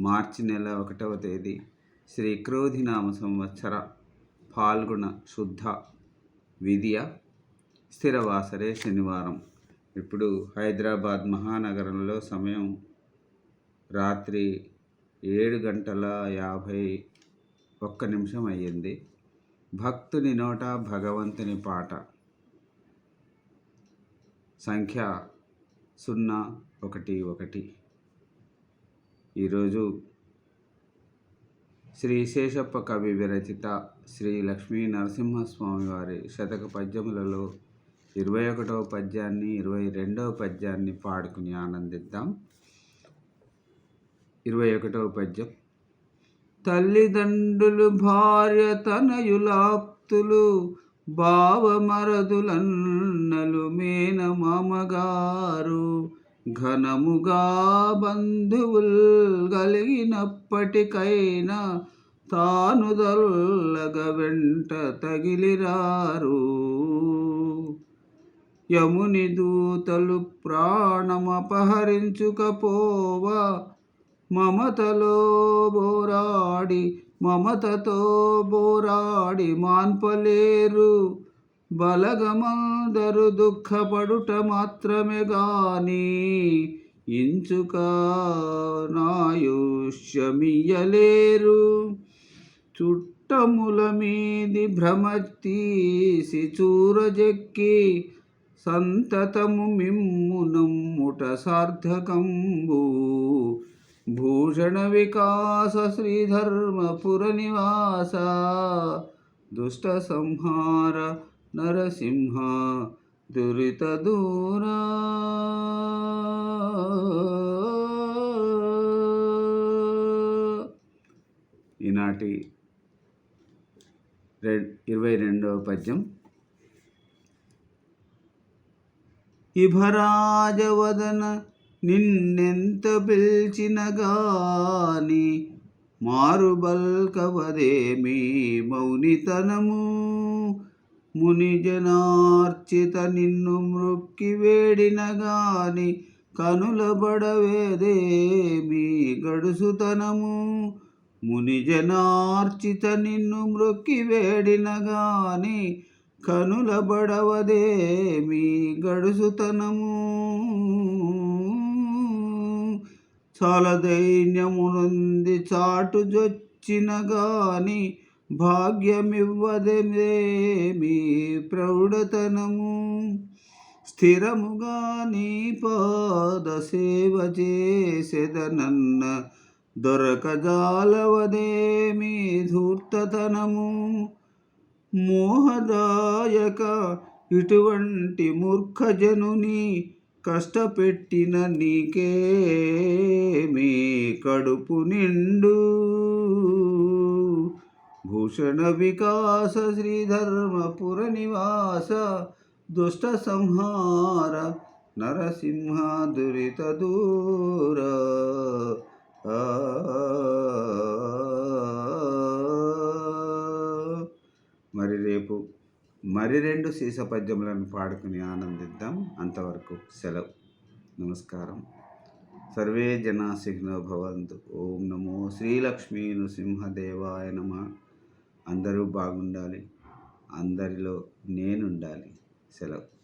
మార్చి నెల ఒకటవ తేదీ శ్రీ క్రోధినామ సంవత్సర పాల్గొన శుద్ధ విద్య స్థిరవాసరే శనివారం. ఇప్పుడు హైదరాబాద్ మహానగరంలో సమయం రాత్రి ఏడు గంటల యాభై ఒక్క నిమిషం అయ్యింది. భక్తుని నోట భగవంతుని పాట. సంఖ్య సున్నా ఒకటి ఒకటి. ఈరోజు శ్రీ శేషప్ప కవి విరచిత శ్రీ లక్ష్మీ నరసింహస్వామి వారి శతక పద్యములలో ఇరవై ఒకటవ పద్యాన్ని ఇరవై రెండవ పద్యాన్ని పాడుకుని ఆనందిద్దాం. ఇరవై ఒకటవ పద్యం. తల్లిదండ్రులు భార్య తనయులాప్తులు భావమరదులన్నలు మేన మామగారు ఘనముగా బంధువుల్ కలిగినప్పటికైనా తానుదల్లగ వెంట తగిలిరారు. యముని దూతలు ప్రాణమపహరించుకపోవా మమతలో బోరాడి మమతతో బోరాడి మాన్పలేరు. బలగమందరు దుఃఖపడుట మాత్రమే గాని ఇంచుక నాయుష్యమియలేరు చుట్టముల మీది భ్రమతీసి చూరజెక్కి సంతతము మిమ్ము నమ్ముట సార్థకంబు. భూషణ వికాస శ్రీధర్మపుర నివాస దుష్ట సంహార నరసింహ దురిత దూరా. ఈనాటి రె ఇరవై రెండవ పద్యం. ఇభరాజవదన నిన్నెంత పిలిచిన గాని మారుబల్కవదేమీ మౌనితనము. మునిజనార్చిత నిన్ను మృక్కి వేడిన గాని కనులబడవేదేమి గడుసుతనము. మునిజనార్చిత నిన్ను మృక్కి వేడిన గాని కనులబడవదేమి గడుసుతనము. చాలా దైన్యమునుంది చాటు జొచ్చిన గాని భాగ్యమివ్వదేమి ప్రౌఢతనము. స్థిరముగా నీ పాద సేవ చేసెదనన్న దొరకజాలవదేమి ధూర్తతనము. మోహదాయక ఇటువంటి మూర్ఖజనుని కష్టపెట్టిన నీకేమీ కడుపు నిండు. భూషణ వికాస శ్రీధర్మపుర నివాస దుష్ట సంహార నరసింహ దురిత దూర మరి రేపు మరి రెండు సీస పద్యములను పాడుకుని ఆనందిద్దాం. అంతవరకు సెలవు. నమస్కారం. సర్వే జనా సిగ్నో భవంతు. ఓం నమో శ్రీలక్ష్మీ నృసింహదేవాయ నమ. అందరూ బాగుండాలి. అందరిలో నేనుండాలి. సెలవు.